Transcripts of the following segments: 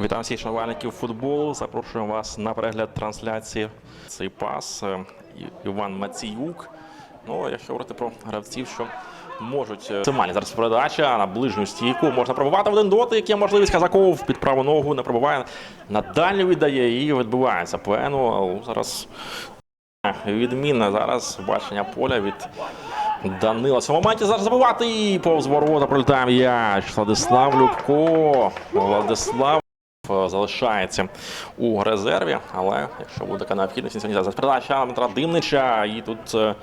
Вітаю всіх шанувальників футболу. Запрошуємо вас на перегляд трансляції. Цей пас е, Іван Маціюк. Ну, якщо говорити про гравців, що можуть е, максимальні зараз передача на ближню стійку. Можна пробувати один дотик. Є можливість Казаков під праву ногу не пробуває. На дальню віддає і відбивається ПНУ. Зараз відмінне зараз бачення поля від Данила. В моменті зараз забивати і повз ворота пролітає м'яч. Владислав Любко. Владислав е, залишається у резерві, але якщо буде така необхідність, зараз передача Дмитра Димнича. І тут е,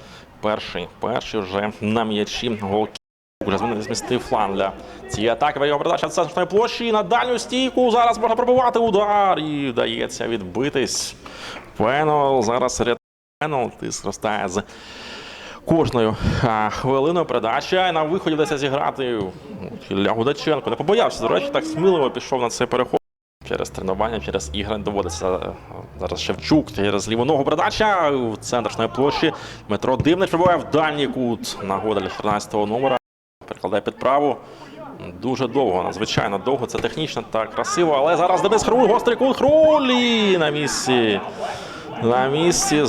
перший, перший вже на м'ячі гол. Вже змінив- змістив фланг для цієї атаки. Його передача з центральної площі на дальню стійку. Зараз можна пробивати удар і вдається відбитись. Пенал зараз ряд пенал. Тиск зростає з кожною хвилиною передача. На виході вдасться зіграти от, Ілля Гудаченко. Не побоявся, до речі, так сміливо пішов на цей переход. Через тренування, через ігри доводиться е, зараз Шевчук через ліву ногу передача в центрної площі. Дмитро Дивнич прибуває в дальній кут. Нагода для 14-го номера. Перекладає під праву. Дуже довго, надзвичайно довго. Це технічно та красиво. Але зараз Денис Хруль, гострий кут. Хруль і на місці. На місці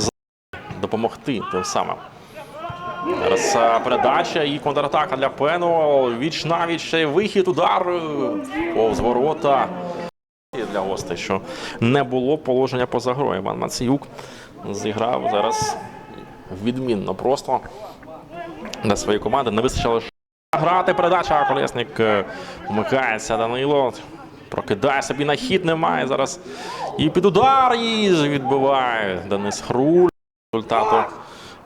допомогти тим самим. Зараз е, передача і контратака для Пену. Віч навіч вихід, удар е, повз ворота. Для гостей, що не було положення поза грою. Іван Мациюк зіграв зараз відмінно просто для своєї команди. Не вистачило грати. Передача. Колесник е, вмикається Данило. Прокидає собі на хід, немає зараз. І під удар і відбиває Денис Хруль. Результату.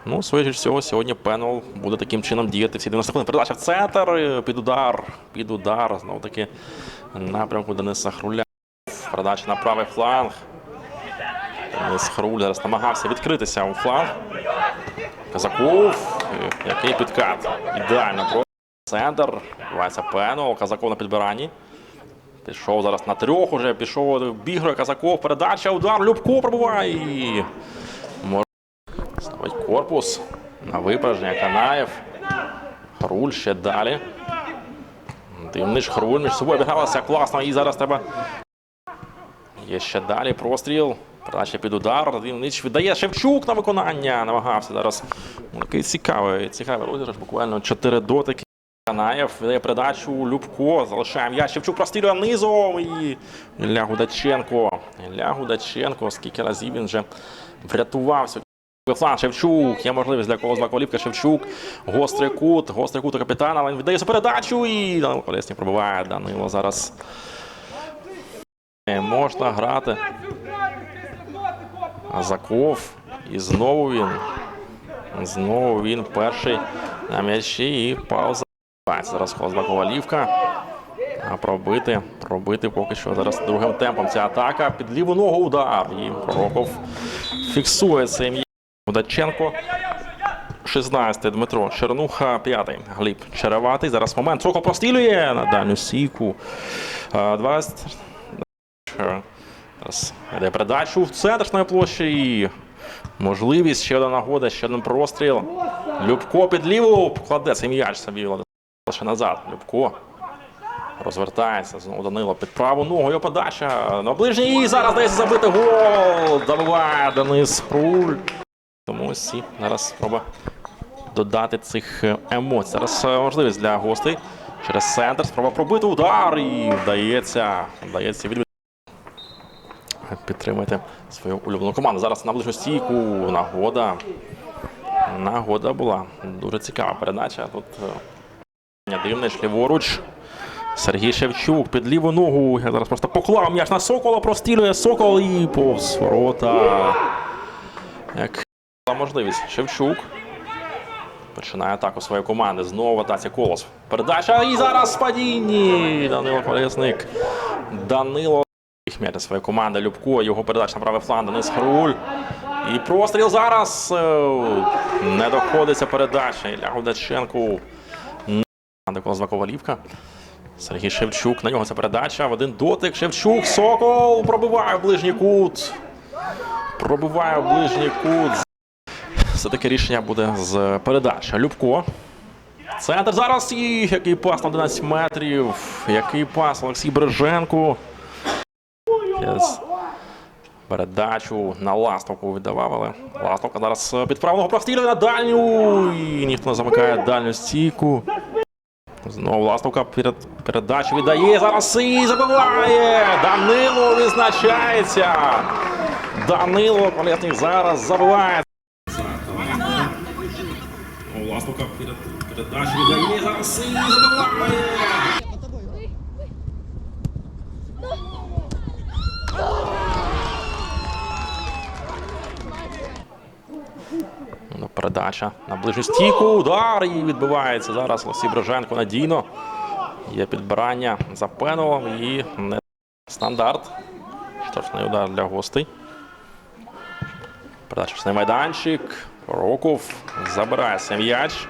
Ну, своє всього, сьогодні Пенол буде таким чином діяти всі 90 хвилин. Передача в центр, е, під удар, під удар. Знову таки напрямку Дениса Хруля. Передача на правий фланг. Денис Хруль зараз намагався відкритися у фланг. Казаков, е, який підкат. Ідеально про центр. Відбувається Пенол. Казаков на підбиранні. Пішов зараз на трьох уже, пішов бігрує Казаков. Передача, удар, Любко пробуває. Корпус на випередження Канаєв. Хруль ще далі. Дивнич Хруль між собою обігалася класно. І зараз треба. Є ще далі простріл. Передача під удар. Дивнич віддає Шевчук на виконання. Намагався зараз. Ну, Такий цікавий, цікавий розіграш. Буквально чотири дотики. Канаєв віддає передачу Любко. Залишає м'яч. Шевчук прострілює низом. І Ілля Гудаченко. Ілля Гудаченко. Скільки разів він вже врятувався. Флан Шевчук. Є можливість для когось Колівка Шевчук. Гострий кут. Гострий кут у капітана. Він віддає передачу. І Данило Колесник пробиває. Данило зараз. Можна грати. Азаков. І знову він. Знову він перший на м'ячі і пауза. Зараз Хозбакова лівка. А пробити, пробити поки що зараз другим темпом. Ця атака під ліву ногу удар. І Пророков фіксує цей. Удаченко. 16-й Дмитро Чернуха, 5 Гліб Череватий. Зараз момент. Сокол прострілює на дальню сійку. А, 20. Зараз йде передачу в центрної площі. І можливість. Ще одна нагода, ще один простріл. Любко під ліву кладе цей м'яч собі лише назад. Любко. Розвертається знову Данило під праву ногу. Його подача на ближній. І зараз дається забити гол. Забиває Денис Хруль. Тому ось ці зараз спроба додати цих е, емоцій. Зараз е, можливість для гостей через центр. Спроба пробити удар і вдається. Вдається відбити. Підтримайте свою улюблену команду. Зараз на ближню стійку. Нагода. Нагода була. Дуже цікава передача. Тут е, дивний ліворуч. Сергій Шевчук під ліву ногу. Я зараз просто поклав м'яч на Сокола, прострілює Сокол і повз ворота. Як була можливість. Шевчук. Починає атаку своєї команди. Знову атаці Колос. Передача і зараз падінні. Данило Колесник. Данило м'яч своєї команди. Любко. Його передача на правий фланг. Денис Хруль. І простріл зараз. е, Не доходиться передача. Ілля Гудаченку. Колозвак Ковалівка. Сергій Шевчук. На нього ця передача. В один дотик. Шевчук. Сокол. Пробиває в ближній кут. Пробиває в ближній кут. Все таке рішення буде з передачі. Любко. Центр зараз і який пас на 11 метрів. Який пас Олексій Береженко. Yes. Передачу на ластовку віддавав, але ластовка зараз під правого прострілює на дальню. І ніхто не замикає дальню стійку. Знову ластовка перед передачу віддає. Зараз і забиває. Данило відзначається. Данило Колєсник зараз забиває. Ластовка перед передачу віддає. Зараз і забиває. Ну, Передача на ближню стійку. Удар і відбивається зараз Олексій Броженко надійно. Є підбирання за Пеновим і не стандарт. Штрафний удар для гостей. Передача на майданчик. Роков забирає м'яч.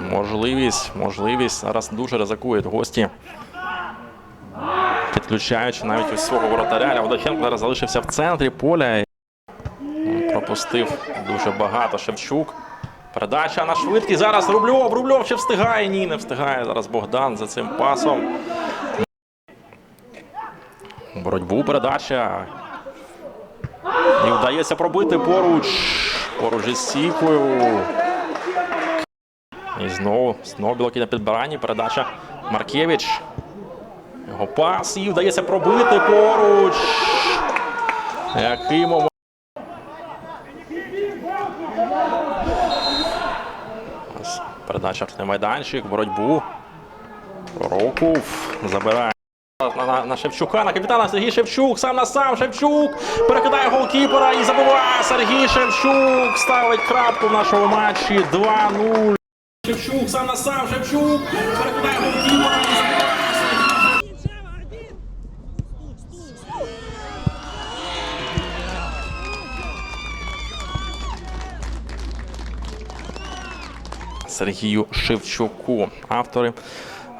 Можливість, можливість. Зараз дуже ризикують гості. Підключаючи навіть ось свого воротаря. Водаченко зараз залишився в центрі поля. Пропустив дуже багато Шевчук. Передача на швидкість. Зараз Рубльов. Рубльов ще встигає. Ні, не встигає. Зараз Богдан за цим пасом. Боротьбу передача. І вдається пробити поруч. Поруч із стійкою. І знову, знову білоки на підбиранні. Передача Маркевич. Його пас. І вдається пробити поруч. Який. Передача на майданчик, боротьбу. Роков забирає. На, на, на Шевчука, на капітана Сергій Шевчук, сам на сам Шевчук перекидає голкіпера і забиває Сергій Шевчук. Ставить крапку в нашому матчі 2-0. Шевчук, сам на сам Шевчук перекидає голкіпера і забиває Сергію Шевчуку, автори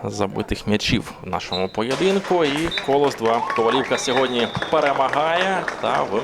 забитих м'ячів в нашому поєдинку. І колос 2 Ковалівка сьогодні перемагає та в